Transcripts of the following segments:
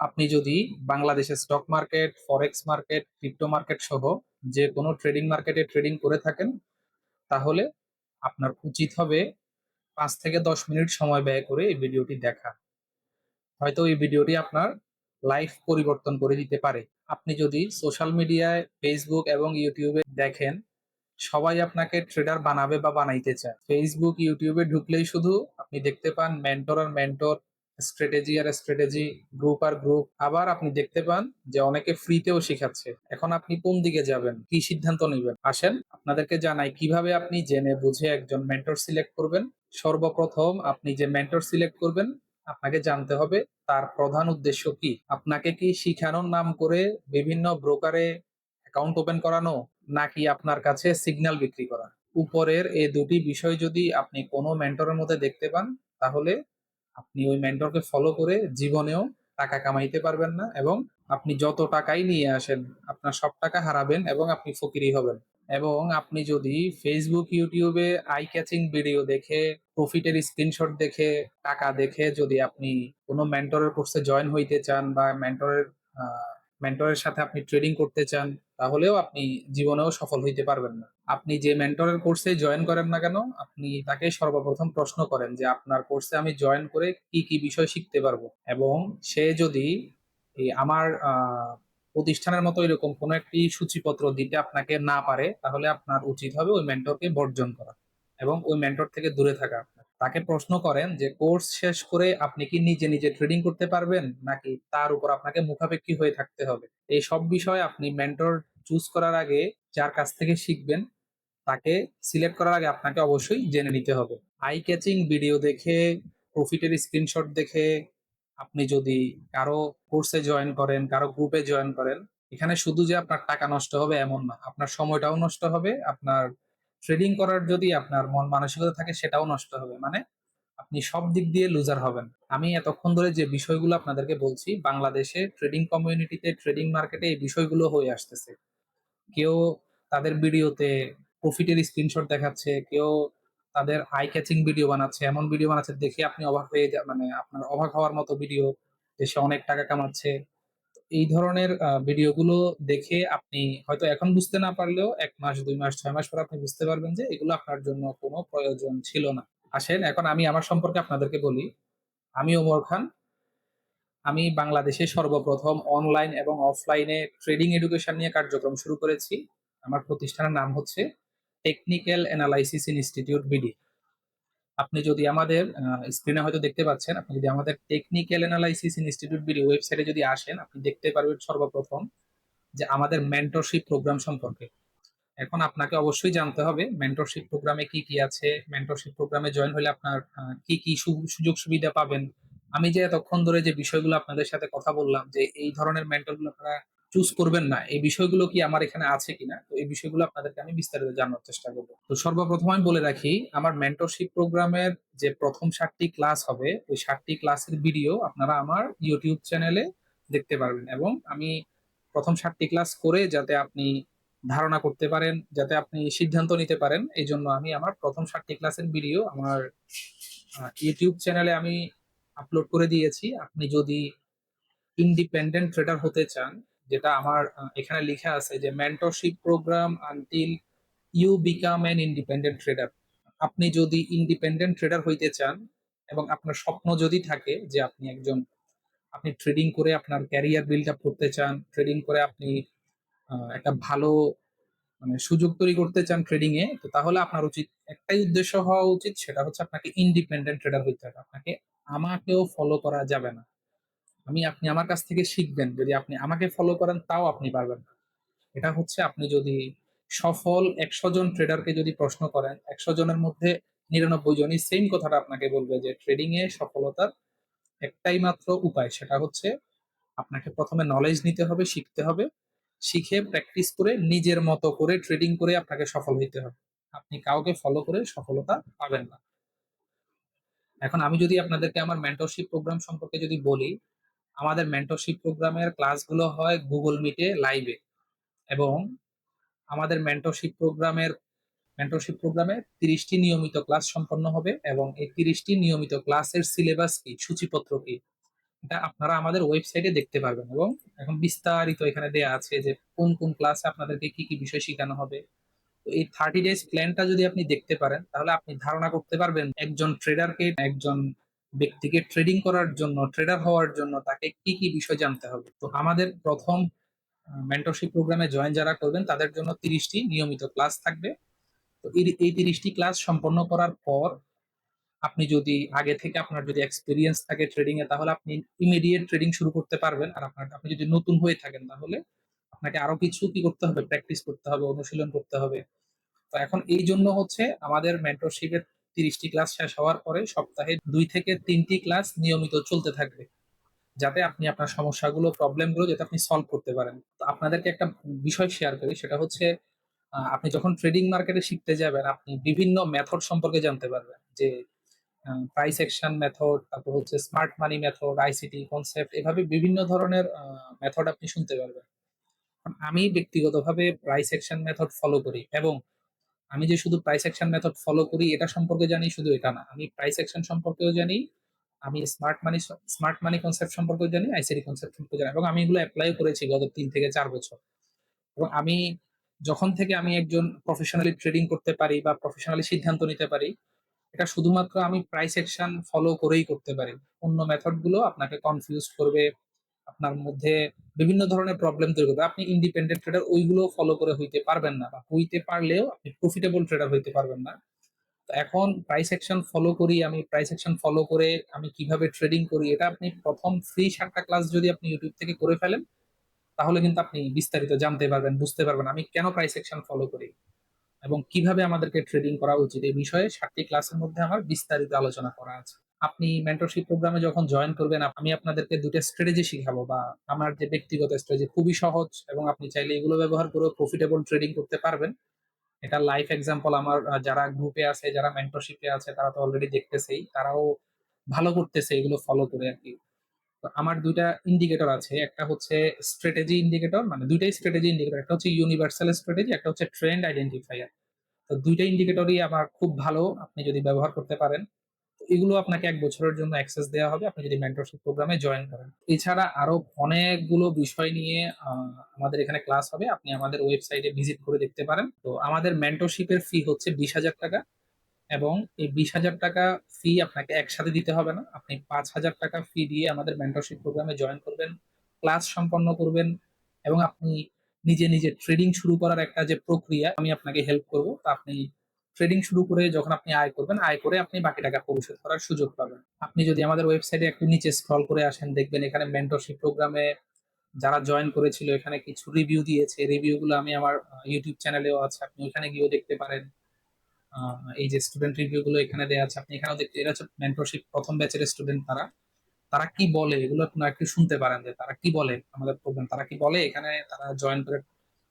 আপনি যদি বাংলাদেশের stock market forex market crypto market সহ যে কোনো ট্রেডিং মার্কেটে ট্রেডিং করে থাকেন, তাহলে আপনার উচিত হবে পাঁচ থেকে দশ মিনিট সময় ব্যয় করে এই ভিডিওটি দেখা। হয়তো এই ভিডিওটি আপনার লাইফ পরিবর্তন করে দিতে পারে। আপনি যদি সোশ্যাল মিডিয়ায় ফেসবুক এবং ইউটিউবে দেখেন, সবাই আপনাকে ট্রেডার বানাবে বা বানাইতে চায়। ফেসবুক ইউটিউবে ঢুকলেই শুধু আপনি দেখতে পান মেন্টর আর মেন্টর স্ট্র্যাটেজি আর স্ট্র্যাটেজি গ্রুপ আর গ্রুপ আবার আপনি দেখতে পান যে অনেকে ফ্রিতেও শেখাচ্ছে। এখন আপনি কোন দিকে যাবেন? কি সিদ্ধান্ত নেবেন? আসেন, আপনাদেরকে জানাই কীভাবে আপনি জেনে বুঝে একজন মেন্টর সিলেক্ট করবেন। সর্বপ্রথম আপনি যে মেন্টর সিলেক্ট করবেন, আপনাকে জানতে হবে তার প্রধান উদ্দেশ্য কি। আপনাকে কি শিখানোর নাম করে বিভিন্ন ব্রোকারে অ্যাকাউন্ট ওপেন করানো, নাকি আপনার কাছে সিগন্যাল বিক্রি করা? উপরের এই দুটি বিষয় যদি আপনি কোনো মেন্টরের মধ্যে দেখতে পান, তাহলে আপনি ওই মেন্টরকে ফলো করে জীবনেও টাকা কামাইতে পারবেন না এবং আপনি যত টাকাই নিয়ে আসেন, আপনার সব টাকা হারাবেন এবং আপনি ফকিরি হবেন। এবং আপনি যদি ফেসবুক ইউটিউবে আই ক্যাচিং ভিডিও দেখে প্রফিটের স্ক্রিনশট দেখে, টাকা দেখে যদি আপনি কোনো মেন্টরের কোর্সে জয়েন হইতে চান বা মেন্টরের মেন্টরের সাথে আপনি ট্রেডিং করতে চান তাহলেও আপনি জীবনেও সফল হইতে পারবেন না। আপনি যে মেন্টরের কোর্সে জয়েন করেন না কেন, আপনি তাকে সর্বপ্রথম প্রশ্ন করেন যে, আপনার কোর্সে আমি জয়েন করে কি কি বিষয় শিখতে পারব? এবং সে যদি আমার প্রতিষ্ঠানের মতো এরকম কোনো একটি সূচিপত্র দিতে আপনাকে না পারে, তাহলে আপনার উচিত হবে ওই মেন্টরকে বর্জন করা এবং ওই মেন্টর থেকে দূরে থাকা। তাকে প্রশ্ন করেন যে কোর্স শেষ করে আপনি কি নিজে নিজে ট্রেডিং করতে পারবেন? নাকি তার উপর আপনাকে মুখাপেক্ষী হয়ে থাকতে হবে? এই সব বিষয়ে আপনি মেন্টর চুজ করার আগে যার কাছ থেকে শিখবেন, তাকে সিলেক্ট করার আগে আপনাকে অবশ্যই জেনে নিতে হবে। আই ক্যাচিং ভিডিও দেখে প্রফিটের স্ক্রিনশট দেখে, আপনি যদি কারও কোর্সে জয়েন করেন, কারও গ্রুপে জয়েন করেন, এখানে শুধু যে আপনার টাকা নষ্ট হবে এমন না, আপনার সময়টাও নষ্ট হবে, আপনার ট্রেডিং করার যদি আপনার মন মানসিকতা থাকে সেটাও নষ্ট হবে মানে আপনি সব দিক দিয়ে লুজার হবেন। আমি এতক্ষণ ধরে যে বিষয়গুলো আপনাদেরকে বলছি, বাংলাদেশে ট্রেডিং কমিউনিটিতে ট্রেডিং মার্কেটে এই বিষয়গুলো হয়ে আসতেছে। কেউ তাদের ভিডিওতে প্রফিটের স্ক্রিনশট দেখাচ্ছে, কেউ তাদের আই ক্যাচিং ভিডিও বানাচ্ছে, এমন ভিডিও বানাচ্ছে, দেখে আপনি অবাক হয়ে যা মানে আপনার অবাক হওয়ার মতো ভিডিও যে সে অনেক টাকা কামাচ্ছে। এই ধরনের ভিডিওগুলো দেখে আপনি হয়তো এখন বুঝতে না পারলেও এক মাস, দুই মাস, ছয় মাস পর আপনি বুঝতে পারবেন যে এগুলো আপনার জন্য কোনো প্রয়োজন ছিল না। আসেন, এখন আমি আমার সম্পর্কে আপনাদেরকে বলি। আমি ওমর খান আমি বাংলাদেশে সর্বপ্রথম অনলাইন এবং অফলাইনে ট্রেডিং এডুকেশন নিয়ে কার্যক্রম শুরু করেছি। আমার প্রতিষ্ঠানের নাম হচ্ছে টেকনিক্যাল অ্যানালাইসিস ইনস্টিটিউট বিডি আপনি যদি আমাদের স্ক্রিনে হয়তো দেখতে পাচ্ছেন, আপনি যদি আমাদের টেকনিক্যাল অ্যানালাইসিস ইনস্টিটিউট বিডি ওয়েবসাইটে যদি আসেন, আপনি দেখতে পারবেন সর্বপ্রথম যে আমাদের মেন্টরশিপ প্রোগ্রাম সম্পর্কে। এখন আপনাকে অবশ্যই জানতে হবে মেন্টরশিপ প্রোগ্রামে কি কি আছে মেন্টরশিপ প্রোগ্রামে জয়েন হলে আপনার কি কি সুযোগ সুবিধা পাবেন আমি যে এতক্ষণ ধরে যে বিষয়গুলো আপনাদের সাথে কথা বললাম, যে এই ধরনের মেন্টরগুলো আপনারা চুজ করবেন না, এই বিষয়গুলো কি আমার এখানে আছে কিনা? তো এই বিষয়গুলো আপনাদেরকে আমি বিস্তারিত জানার চেষ্টা করব। তো সর্বপ্রথম আমি বলে রাখি, আমার মেন্টরশিপ প্রোগ্রামের যে প্রথম ষাটটি ক্লাস হবে, ওই ষাটটি ক্লাসের ভিডিও আপনারা আমার ইউটিউব চ্যানেলে দেখতে পারবেন এবং আমি প্রথম ষাটটি ক্লাস করে যাতে আপনি ধারণা করতে পারেন, যাতে আপনি সিদ্ধান্ত নিতে পারেন, এই জন্য আমি আমার প্রথম ষাটটি ক্লাসের ভিডিও আমার ইউটিউব চ্যানেলে আমি আপলোড করে দিয়েছি। আপনি যদি ইন্ডিপেন্ডেন্ট ট্রেডার হতে চান, যেটা আমার এখানে লেখা আছে যে mentorship program until you become an independent trader আপনি যদি ইন্ডিপেন্ডেন্ট ট্রেডার হইতে চান এবং আপনার স্বপ্ন যদি থাকে যে, আপনি একজন, আপনি ট্রেডিং করে আপনার ক্যারিয়ার বিল্ড আপ করতে চান ট্রেডিং করে আপনি একটা ভালো মানে সুযোগ তৈরি করতে চান ট্রেডিং এ, তো তাহলে আপনার উচিত একটাই উদ্দেশ্য হওয়া উচিত, সেটা হচ্ছে আপনাকে ইন্ডিপেন্ডেন্ট ট্রেডার হইতে হবে। আপনাকে আমাকেও ফলো করা যাবে না। আমি, আপনি আমার কাছ থেকে শিখবেন। যদি আপনি আমাকে ফলো করেন, তাও আপনি পারবেন না। এটা হচ্ছে আপনি যদি সফল একশো জন ট্রেডারকে যদি প্রশ্ন করেন, একশো জনের মধ্যে নিরানব্বই জনই সেম কথাটা আপনাকে বলবে যে ট্রেডিং এ সফলতার একটাই মাত্র উপায়, সেটা হচ্ছে আপনাকে প্রথমে নলেজ নিতে হবে, শিখতে হবে। শিখে প্র্যাকটিস করে নিজের মতো করে ট্রেডিং করে আপনাকে সফল হইতে হবে। আপনি কাউকে ফলো করে সফলতা পাবেন না। এখন আমি যদি আপনাদেরকে আমার মেন্টরশিপ প্রোগ্রাম সম্পর্কে যদি বলি, আমাদের মেন্টরশিপ প্রোগ্রামের ক্লাসগুলো হয় গুগল মিটে লাইভে এবং আমাদের মেন্টরশিপ প্রোগ্রামের মেন্টরশিপ প্রোগ্রামে তিরিশটি নিয়মিত ক্লাস সম্পন্ন হবে এবং এই তিরিশটি নিয়মিত ক্লাসের সিলেবাস কি? সূচিপত্র কি? এটা আপনারা আমাদের ওয়েবসাইটে দেখতে পারবেন এবং এখন বিস্তারিত এখানে দেয়া আছে যে কোন কোন ক্লাসে আপনাদেরকে কি কি বিষয় শেখানো হবে। এই থার্টি ডেজ প্ল্যানটা যদি আপনি দেখতে পারেন, তাহলে আপনি ধারণা করতে পারবেন একজন ট্রেডারকে একজন ব্যক্তিকে ট্রেডিং করার জন্য ট্রেডার হওয়ার জন্য তাকে কি কি বিষয় জানতে হবে। তো আমাদের প্রথম মেন্টরশিপ প্রোগ্রামে জয়েন যারা করবেন, তাদের জন্য তিরিশটি নিয়মিত ক্লাস থাকবে। তো এই তিরিশটি ক্লাস সম্পন্ন করার পর, আপনি যদি আগে থেকে আপনার যদি এক্সপিরিয়েন্স থাকে ট্রেডিং এ, তাহলে আপনি ইমিডিয়েট ট্রেডিং শুরু করতে পারবেন। আর আপনার, আপনি যদি নতুন হয়ে থাকেন, তাহলে আপনাকে আরও কিছু কি করতে হবে? প্র্যাকটিস করতে হবে, অনুশীলন করতে হবে। তো এখন এই জন্য হচ্ছে আমাদের মেন্টরশিপের তিরিশটি ক্লাস শেষ হওয়ার পরে সপ্তাহে দুই থেকে তিনটি ক্লাস নিয়মিত চলতে থাকবে। যাতে আপনি আপনার সমস্যাগুলো প্রবলেমগুলো যাতে আপনি সলভ করতে পারেন। তো আপনাদেরকে একটা বিষয় শেয়ার করি, সেটা হচ্ছে আপনি যখন ট্রেডিং মার্কেটে শিখতে যাবেন, আপনি বিভিন্ন মেথড সম্পর্কে জানতে পারবেন। যে প্রাইস অ্যাকশন মেথড তারপর হচ্ছে smart money method ICT concept এভাবে বিভিন্ন ধরনের মেথড আপনি শুনতে পারবেন। আমি ব্যক্তিগতভাবে প্রাইস অ্যাকশন মেথড ফলো করি এবং আমি যে শুধু প্রাইস অ্যাকশন মেথড ফলো করি, এটা সম্পর্কে জানি, শুধু এটা না। আমি প্রাইস অ্যাকশন সম্পর্কেও জানি, আমি smart money smart money concept সম্পর্কেও জানি আইসিটি কনসেপ্ট সম্পর্কে জানি এবং আমি এগুলো অ্যাপ্লাই করেছি গত তিন থেকে চার বছর। এবং আমি যখন থেকে আমি একজন প্রফেশনালি ট্রেডিং করতে পারি বা প্রফেশনালি সিদ্ধান্ত নিতে পারি, এটা শুধুমাত্র আমি প্রাইস অ্যাকশন ফলো করেই করতে পারি। অন্য মেথডগুলো আপনাকে কনফিউজ করবে আপনার মধ্যে বিভিন্ন ধরনের প্রবলেম তৈরি করবে। আপনি ইন্ডিপেন্ডেন্ট ট্রেডার ওইগুলো ফলো করে হইতে পারবেন না বা হইতে পারলেও আপনি প্রফিটেবল ট্রেডার হইতে পারবেন না। তো এখন প্রাইস অ্যাকশন ফলো করি, আমি প্রাইস অ্যাকশন ফলো করে আমি কীভাবে ট্রেডিং করি, এটা আপনি প্রথম ফ্রি সাতটা ক্লাস যদি আপনি ইউটিউব থেকে করে ফেলেন, তাহলে কিন্তু আপনি বিস্তারিত জানতে পারবেন, বুঝতে পারবেন আমি কেন প্রাইস অ্যাকশন ফলো করি এবং কীভাবে আমাদেরকে ট্রেডিং করা উচিত। এই বিষয়ে সাতটি ক্লাসের মধ্যে আমার বিস্তারিত আলোচনা করা আছে। আপনি মেন্টরশিপ প্রোগ্রামে যখন জয়েন করবেন, আমি আপনাদেরকে দুটো স্ট্র্যাটেজি শিখাবো বা আমার যে ব্যক্তিগত স্ট্র্যাটেজি খুবই সহজ এবং আপনি চাইলে এগুলো ব্যবহার করে প্রফিটেবল ট্রেডিং করতে পারবেন। এটা লাইফ এক্সাম্পল আমার যারা গ্রুপে আছে, যারা মেন্টরশিপে আছে, তারা তো অলরেডি দেখতেছেই, তারাও ভালো করতেছে এগুলো ফলো করে আর কি। তো আমার দুইটা ইন্ডিকেটর আছে, একটা হচ্ছে স্ট্র্যাটেজি ইন্ডিকেটর মানে দুইটাই স্ট্র্যাটেজি ইন্ডিকেটর একটা হচ্ছে ইউনিভার্সাল স্ট্র্যাটেজি একটা হচ্ছে ট্রেন্ড আইডেন্টিফায়ার তো দুইটা ইন্ডিকেটরই আমার খুব ভালো, আপনি যদি ব্যবহার করতে পারেন। এগুলো আপনাকে এক বছরের জন্য অ্যাক্সেস দেওয়া হবে। আপনি যদি মেন্টরশিপ প্রোগ্রামে জয়েন করেন। এছাড়া আরও অনেকগুলো বিষয় নিয়ে আমাদের এখানে ক্লাস হবে। আপনি আমাদের ওয়েবসাইটে ভিজিট করে দেখতে পারেন। তো আমাদের মেন্টরশিপের ফি হচ্ছে বিশ হাজার টাকা এবং এই বিশ হাজার টাকা ফি আপনাকে একসাথে দিতে হবে না। আপনি পাঁচ হাজার টাকা ফি দিয়ে আমাদের মেন্টরশিপ প্রোগ্রামে জয়েন করবেন ক্লাস সম্পন্ন করবেন এবং আপনি নিজে নিজে ট্রেডিং শুরু করার একটা যে প্রক্রিয়া, আমি আপনাকে হেল্প করব। তা আপনি ট্রেডিং শুরু করে যখন আপনি আয় করবেন, আয় করে আপনি বাকি টাকা পরিশোধ করার সুযোগ পাবেন। আপনি যদি আমাদের ওয়েবসাইটে একটু নিচে স্ক্রল করে আসেন, দেখবেন এখানে মেন্টরশিপ প্রোগ্রামে যারা জয়েন করেছিল, এখানে কিছু রিভিউ দিয়েছে। রিভিউ গুলো আমি আমার ইউটিউব চ্যানেলেও আছে, আপনি ওখানে গিয়েও দেখতে পারেন। এই যে স্টুডেন্ট রিভিউ গুলো এখানে দেওয়া আছে, আপনি এখানেও দেখতে, এটা হচ্ছে মেন্টরশিপ প্রথম ব্যাচের স্টুডেন্ট তারা। তারা কি বলে, এগুলো আপনারা একটু শুনতে পারেন যে তারা কি বলে আমাদের প্রোগ্রাম তারা কি বলে, এখানে তারা জয়েন করে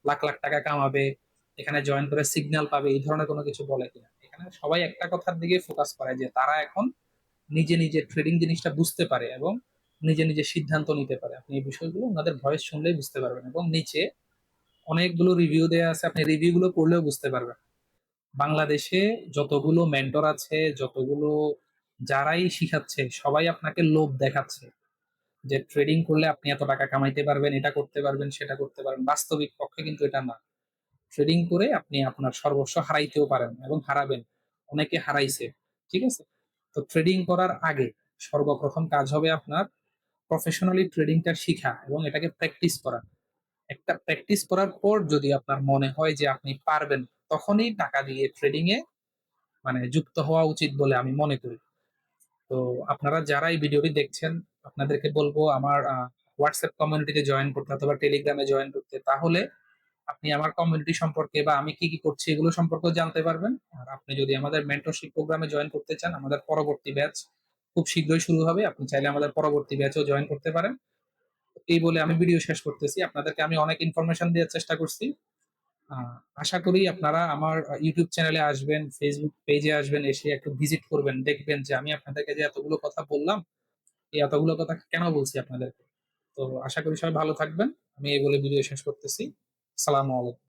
লাখ লাখ টাকা কামাবে এখানে জয়েন করে সিগন্যাল পাবে, এই ধরনের কোনো কিছু বলে কিনা। এখানে সবাই একটা কথার দিকে ফোকাস করে যে তারা এখন নিজে নিজে ট্রেডিং জিনিসটা বুঝতে পারে এবং নিজে নিজে সিদ্ধান্ত নিতে পারে। আপনি এই বিষয়গুলো ওনাদের ভয়েস শুনলেই বুঝতে পারবেন এবং নিচে অনেকগুলো রিভিউ দেওয়া আছে, আপনি রিভিউ গুলো পড়লেও বুঝতে পারবেন। বাংলাদেশে যতগুলো মেন্টর আছে, যতগুলো যারাই শিখাচ্ছে, সবাই আপনাকে লোভ দেখাচ্ছে যে ট্রেডিং করলে আপনি এত টাকা কামাইতে পারবেন, এটা করতে পারবেন, সেটা করতে পারবেন। বাস্তবিক পক্ষে কিন্তু এটা না। ট্রেডিং করে আপনি আপনার সর্বস্ব হারাইতেও পারেন এবং হারাবেন। অনেকে হারাইছে, ঠিক আছে? তো ট্রেডিং করার আগে সর্বপ্রথম কাজ হবে আপনার প্রফেশনালি ট্রেডিংটা শিখা এবং এটাকে প্র্যাকটিস করা। একটা প্র্যাকটিস করার পর যদি আপনার মনে হয় যে আপনি পারবেন, তখনই টাকা দিয়ে ট্রেডিং এ মানে যুক্ত হওয়া উচিত বলে আমি মনে করি। তো আপনারা যারা এই ভিডিওটি দেখছেন, আপনাদেরকে বলব আমার হোয়াটসঅ্যাপ কমিউনিটিতে জয়েন করতে অথবা টেলিগ্রামে জয়েন করতে, তাহলে আপনি আমার কমিউনিটি সম্পর্কে বা আমি কি কি করছি এগুলো সম্পর্কেও জানতে পারবেন। আর আপনি যদি আমাদের মেন্টরশিপ প্রোগ্রামে জয়েন করতে চান, আমাদের পরবর্তী ব্যাচ খুব শীঘ্রই শুরু হবে। আপনি চাইলে আমাদের পরবর্তী ব্যাচেও জয়েন করতে পারেন। এই বলে আমি ভিডিও শেষ করতেছি। আপনাদেরকে আমি অনেক ইনফরমেশন দেওয়ার চেষ্টা করছি। আশা করি আপনারা আমার ইউটিউব চ্যানেলে আসবেন ফেসবুক পেজে আসবেন, এসে একটু ভিজিট করবেন, দেখবেন যে আমি আপনাদেরকে যে এতগুলো কথা বললাম, এই এতগুলো কথা কেন বলছি আপনাদেরকে? তো আশা করি সবাই ভালো থাকবেন। আমি এই বলে ভিডিও শেষ করতেছি। সালামু আলাইকুম।